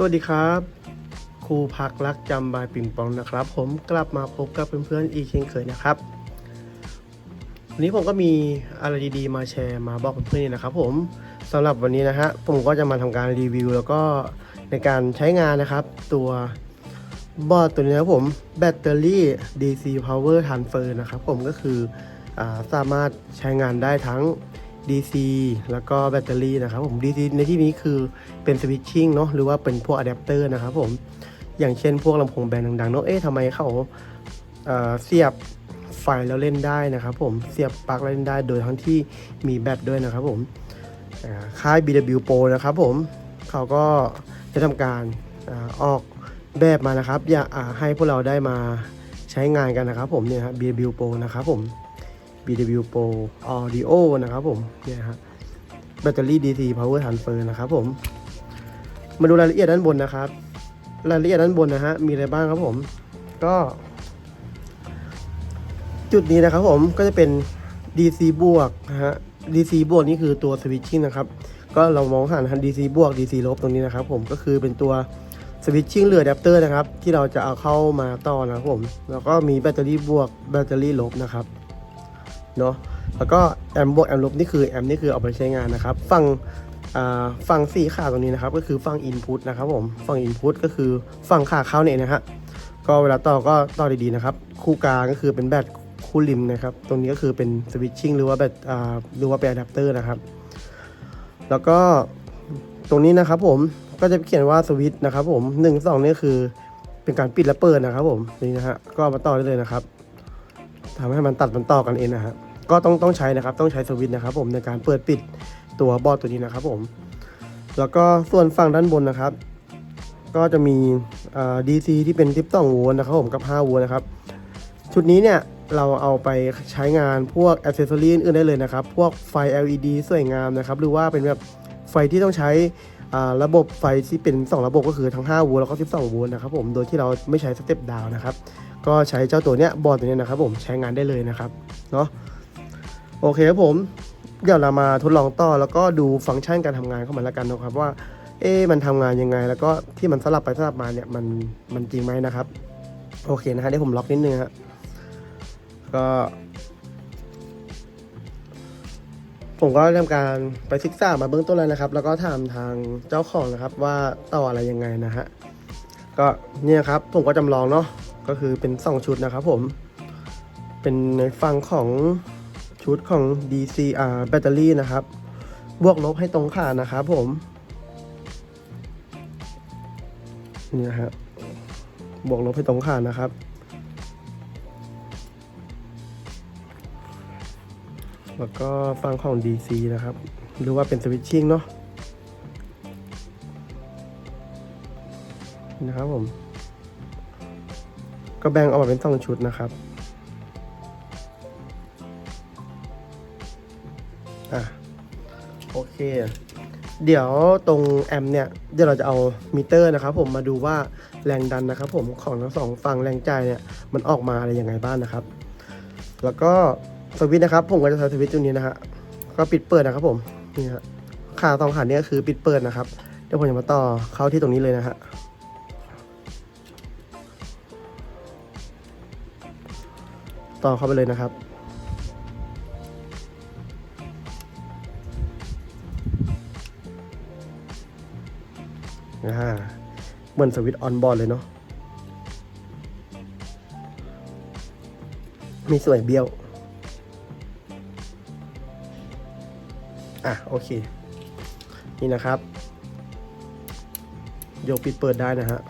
สวัสดีครับ ครูพักรักจำบายปิ่งปองนะครับ ผมกลับมาพบกับเพื่อนๆอีกเช่นเคยนะครับ วันนี้ผมก็มีอะไรดีๆมาแชร์มาบอกเพื่อนๆนะครับ ผมสำหรับวันนี้นะฮะผมก็จะมาทำการรีวิว แล้วก็ในการใช้งานนะครับ ตัวบอร์ดตัวนี้นะผมแบตเตอรี่ DC Power Transfer นะครับ ผมก็คืออาสามารถใช้งานได้ทั้ง DC แล้วก็แบตเตอรี่นะครับผม DC ในที่นี้คือเป็นสวิตชิ่งเนาะหรือว่าเป็นพวกอะแดปเตอร์นะครับผมอย่างเช่นพวกลำโพงแบรนด์ดังๆเนาะเอ๊ะทำไมเขาเเสียบไฟแล้วเล่นได้นะครับผมเสียบปลั๊กแล้วเล่นได้โดยทั้งที่มีแบตด้วยนะครับผมอ่าค่าย BW Pro นะครับผมเขาก็จะทำการอออกแบบมานะครับ อยากให้พวกเราได้มาใช้งานกันนะครับผมเนี่ยครับ BW Pro นะครับผม BW Pro Audio นะครับผมเนี่ยฮะแบตเตอรี่ DC Power Transfer นะครับผม มาดูรายละเอียดด้านบนนะครับ รายละเอียดด้านบนนะฮะมีอะไรบ้างครับผม ก็ จุดนี้นะครับผมก็จะเป็น DC บวกนะฮะ DC บวกนี่คือตัวสวิตชิ่งนะครับ ก็เรามองหาน DC บวก DC ลบตรงนี้นะครับผมก็คือเป็นตัวสวิตชิ่งเรืออะแดปเตอร์นะครับ ที่เราจะเอาเข้ามาต่อนะครับผม แล้วก็มีแบตเตอรี่บวกแบตเตอรี่ลบนะครับ เนาะแล้วก็แอมบวกแอมลบนี่คือแอมนี่คือเอาไปใช้งานนะครับฝั่งฝั่งสีขาตรงนี้นะครับก็คือฝั่ง Input นะครับผมฝั่ง Input ก็คือฝั่งขาเข้าเนี่ยนะฮะก็เวลาต่อก็ต่อดีๆนะครับ คู่กลางก็คือเป็นแบตคู่ริมนะครับ ตรงนี้ก็คือเป็นสวิตชิ่งหรือว่าแบตอ่าหรือว่าเป็นอะแดปเตอร์นะครับ แล้วก็ตรงนี้นะครับผมก็จะเขียนว่าสวิตช์นะครับผมหนึ่งสองนี่คือเป็นการปิดและเปิดนะครับผมนี่นะฮะก็มาต่อได้เลยนะครับทำให้มันตัดมันต่อกันเองนะฮะ ก็ต้องต้องใช้นะครับต้องใช้สวิตช์นะครับ ผมในการเปิดปิดตัวบอร์ดตัวนี้นะครับ ผม แล้วก็ส่วนฝั่งด้านบนนะครับ ก็จะมี DC ที่เป็น12โวลต์นะครับ ผมกับ5โวลต์นะครับ ชุดนี้เนี่ยเราเอาไปใช้งานพวกอ c เซสซอรีอื่นได้เลยนะครับ พวกไฟ LED สวยงามนะครับ หรือว่าเป็นแบบไฟที่ต้องใช้ระบบไฟที่เป็น 2 ระบบก็คือทั้ง 5 โวลต์แล้วก็ 12 โวลต์นะครับผม โดยที่เราไม่ใช้สเต็ปดาวนะครับ ก็ใช้เจ้าตัวเนี้ยบอร์ดตัวเนี้ยนะครับผมใช้งานได้เลยนะครับ เนาะ โอเคครับผม เดี๋ยวเรามาทดลองต่อแล้วก็ดูฟังก์ชันการทำงานของมันแล้วกันนะครับว่า เอ๊มันทำงานยังไง แล้วก็ที่มันสลับไปสลับมาเนี่ยมันมันจริงไหมนะครับ โอเคนะฮะเดี๋ยวผมล็อกนิดนึงฮะก็ผมก็ทำการไปศึกษามาเบื้องต้นแล้วนะครับ แล้วก็ถามทางเจ้าของนะครับว่าต่ออะไรยังไงนะฮะก็เนี่ยครับผมก็จำลองเนาะก็คือเป็น 2 ชุดนะครับผมเป็นในฝั่งของ ชุดของ DC อ่าแบตเตอรี่นะครับ บวกลบให้ตรงขานะครับผม นี่นะฮะบวกลบให้ตรงขานะครับแล้วก็ฟังของ DC นะครับ หรือว่าเป็นสวิตชิ่งเนาะนะครับผม ก็แบ่งออกมาเป็นสองชุดนะครับ อะโอเค เดี๋ยวตรงแอมเนี่ยเดี๋ยวเราจะเอามิเตอร์นะครับผมมาดูว่าแรงดันนะครับผมของทั้งสองฝั่งแรงจ่ายเนี่ยมันออกมาอะไรยังไงบ้างนะครับ แล้วก็สวิตช์นะครับ ผมก็จะใช้สวิตช์ตัวนี้นะฮะก็ปิดเปิดนะครับผมนี่ฮะขาสองขาเนี่ยคือปิดเปิดนะครับเดี๋ยวผมจะมาต่อเข้าที่ตรงนี้เลยนะฮะต่อเข้าไปเลยนะครับ เหมือนสวิตช์ออนบอร์ดเลยเนาะมีสวยเบี้ยว อะ โอเค นี่นะครับโยกปิดเปิดได้นะฮะ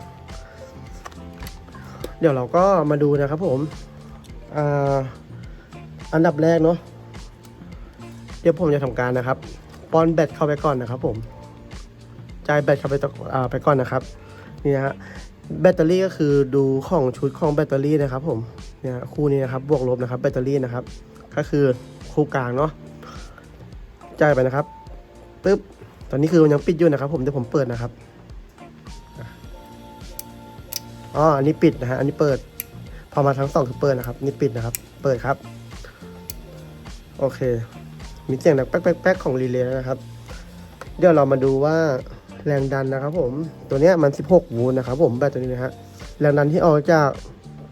เดี๋ยวเราก็มาดูนะครับผมอ่าอันดับแรกเนาะเดี๋ยวผมจะทำการนะครับ ป้อนแบตเข้าไปก่อนนะครับผม จ่ายแบตเข้าไปตอ่าไปก่อนนะครับนี่นะฮะแบตเตอรี่ก็คือดูของชุดของแบตเตอรี่นะครับผมเนี่ยคู่นี้นะครับบวกลบนะครับแบตเตอรี่นะครับ ก็คือคู่กลางเนาะจ่ายไปนะครับปึ๊บตอนนี้คือมันยังปิดอยู่นะครับ ผมเดี๋ยวผมเปิดนะครับอ๋ออันนี้ปิดนะฮะอันนี้เปิด พอมาทั้งสองคือเปิดนะครับ นี่ปิดนะครับ เปิดครับ โอเค มีเสียงดังแป๊กๆๆของรีเลย์นะครับ เดี๋ยวเรามาดูว่า แรงดันนะครับผมตัวนี้มัน 16 โวลต์นะครับผมแบตตัวนี้นะฮะแรงดันที่ออกจาก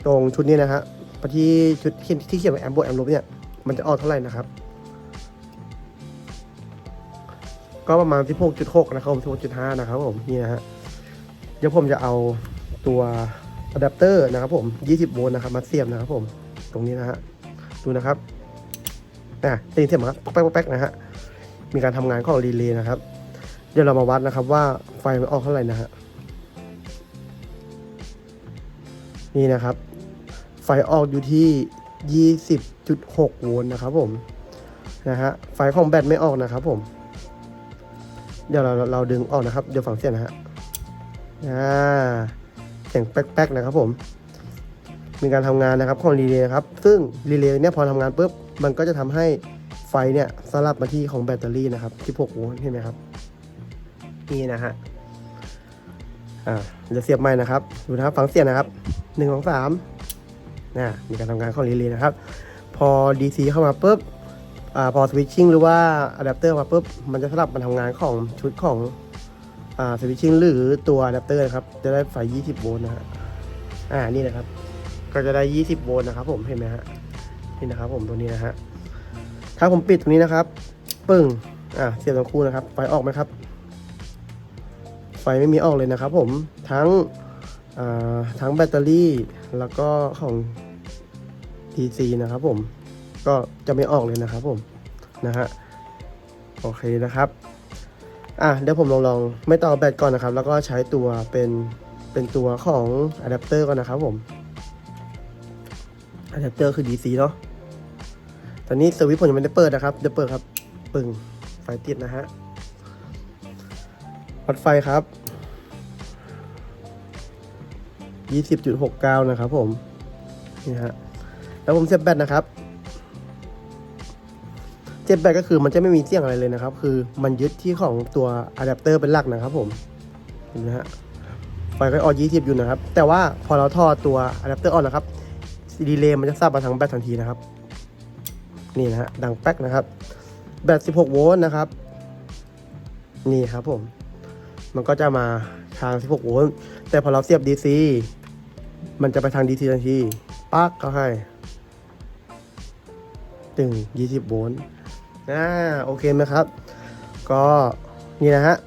ตรงชุดนี้นะฮะไปที่ชุดที่ที่เขียนว่าแอมโบแอมลบเนี่ยมันจะออกเท่าไหร่นะครับ ก็ประมาณ 16.6 นะครับผม16.5 นะครับผมนี่นะฮะเดี๋ยวผมจะเอาตัวอะแดปเตอร์นะครับผม 20 โวลต์นะครับมาเสียบนะครับผมตรงนี้นะฮะดูนะครับอะตีเสียบมาป๊อกแป๊กแป๊กนะฮะมีการทำงานของรีเลย์นะครับ ดี๋ยวเรามาวัดนะครับว่าไฟมันออกเท่าไหร่นะฮะนี่นะครับ ไฟออกอยู่ที่ 20.6 โวลต์นะครับผมนะฮะไฟของแบตไม่ออกนะครับผม เดี๋ยวเราเราดึงออกนะครับ เดี๋ยวฟังเสียงนะฮะอ่าเสียงแป๊กๆนะครับผม มีการทำงานนะครับของรีเลย์นะครับ ซึ่งรีเลย์เนี่ยพอทำงานปุ๊บมันก็จะทำให้ไฟเนี่ยสลับมาที่ของแบตเตอรี่นะครับ 16 โวลต์เห็นไหมครับ นี่นะฮะอ่าเดี๋ยวเสียบใหม่นะครับดูนะครับฟังเสียงนะครับหนึ่งสองสามนะมีการทำงานของรีเลย์นะครับ พอ DC เข้ามาปุ๊บอ่าพอสวิตชิ่งหรือว่าอะแดปเตอร์มาปุ๊บมันจะสลับมาทำงานของชุดของอ่าสวิตชิ่งหรือตัวอะแดปเตอร์นะครับ จะได้ไฟ 20 โวลต์นะฮะอ่านี่นะครับ ก็จะได้ 20 โวลต์นะครับ ผมเห็นไหมฮะนี่นะครับ ผมตัวนี้นะฮะถ้าผมปิดตรงนี้นะครับ ปึ้งอ่าเสียบทั้งคู่นะครับไฟออกไหมครับ ไฟไม่มีออกเลยนะครับผมทั้งทั้งแบตเตอรี่แล้วก็ของ DC นะครับผมก็จะไม่ออกเลยนะครับผมนะฮะโอเคนะครับอะเดี๋ยวผมลองลองไม่ต่อแบตก่อนนะครับ แล้วก็ใช้ตัวเป็นเป็นตัวของอะแดปเตอร์ก่อนนะครับผมอะแดปเตอร์คือ DC เนาะตอนนี้สวิตช์ผมยังไม่ได้เปิดนะครับเดี๋ยวเปิดครับ ปึ่งไฟติดนะฮะ วัดไฟครับ 20.69 นะครับผม นี่ฮะ แล้วผมเสียบแบตนะครับ เสียบแบตก็คือมันจะไม่มีเสียงอะไรเลยนะครับ คือมันยึดที่ของตัวอะแดปเตอร์เป็นหลักนะครับผม เห็นไหมฮะ ไฟก็ออก20 อยู่นะครับ แต่ว่าพอเราทอดตัวอะแดปเตอร์ออกนะครับ ดีเลย์มันจะซับมาทางแบตทันทีนะครับ นี่นะฮะ ดังแป๊กนะครับ แบต 16 โวลต์นะครับ นี่ครับผม มันก็จะมาทาง 16 โวลต์ แต่พอเราเสียบ DC มันจะไปทาง DC ทันทีปักก็ให้ตึง 20 โวลต์อ่าโอเคไหมครับ ก็นี่นะฮะ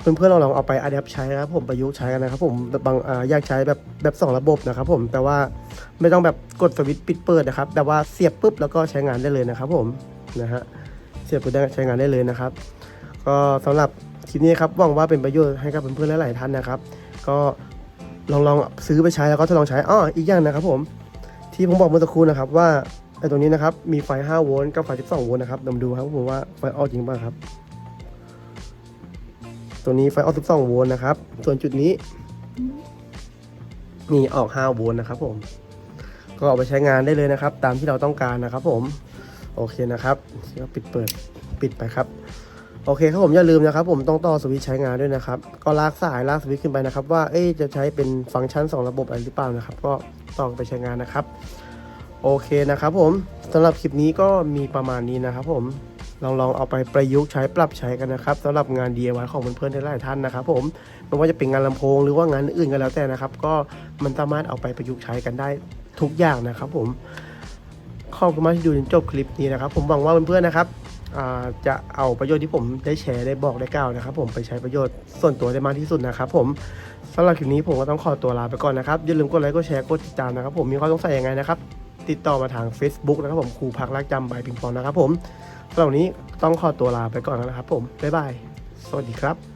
เพื่อนๆเราลองเอาไปอัดแอปใช้นะครับผมประยุกต์ใช้กันนะครับผมแบบบางอ่าอยากใช้แบบแบบสองระบบนะครับผมแต่ว่าไม่ต้องแบบกดสวิตช์ปิดเปิดนะครับ แต่ว่าเสียบปุ๊บแล้วก็ใช้งานได้เลยนะครับผมนะฮะเสียบปุ๊บได้ใช้งานได้เลยนะครับ ก็สำหรับ ลิปนี้ครับหวังว่าเป็นประโยชน์ให้กับเพื่อนๆหลายๆท่านนะครับ ก็ลองลองซื้อไปใช้แล้วก็ทดลองใช้อ้ออีกอย่างนะครับผมที่ผมบอกเมื่อสักครู่นะครับว่าไอ้ตัวนี้นะครับมีไฟ 5 โวลต์กับไฟ 12 โวลต์นะครับเดี๋ยวมดูครับผมว่าไฟออกจริงป่ะครับ ตัวนี้ไฟออก 12 โวลต์นะครับ ส่วนจุดนี้นี่ออก 5 โวลต์นะครับผม ก็เอาไปใช้งานได้เลยนะครับ ตามที่เราต้องการนะครับผม โอเคนะครับก็ปิดเปิดปิดไปครับ โอเคครับผมอย่าลืมนะครับผมต้องต่อสวิตช์ใช้งานด้วยนะครับ ก็ลากสายลากสวิตช์ขึ้นไปนะครับ ว่าเอ๊จะใช้เป็นฟังก์ชัน 2 ระบบอะไรหรือเปล่านะครับ ก็ต้องไปใช้งานนะครับ โอเคนะครับผมสำหรับคลิปนี้ก็มีประมาณนี้นะครับ ผมลองลองเอาไปประยุกต์ใช้ปรับใช้กันนะครับสำหรับงาน DIY ของเพื่อนๆหลายท่านนะครับ ผมไม่ว่าจะเป็นงานลำโพงหรือว่างานอื่นก็แล้วแต่นะครับ ก็มันสามารถเอาไปประยุกต์ใช้กันได้ทุกอย่างนะครับ ผมขอบคุณมากที่ดูจนจบคลิปนี้นะครับ ผมหวังว่าเพื่อนๆนะครับ จะเอาประโยชน์ที่ผมได้แชร์ได้บอกได้กล่าวนะครับ ผมไปใช้ประโยชน์ส่วนตัวได้มากที่สุดนะครับ ผมสำหรับคลิปนี้ผมก็ต้องขอตัวลาไปก่อนนะครับอย่าลืมกดไลค์กดแชร์กดติดตามนะครับ ผมมีข้อสงสัยยังไงนะครับ ติดต่อมาทาง Facebook นะครับผมครูพักรักจำใบพิงปองนะครับ ผมสำหรับนี้ต้องขอตัวลาไปก่อนแล้วนะครับ ผมบ๊ายบายสวัสดีครับ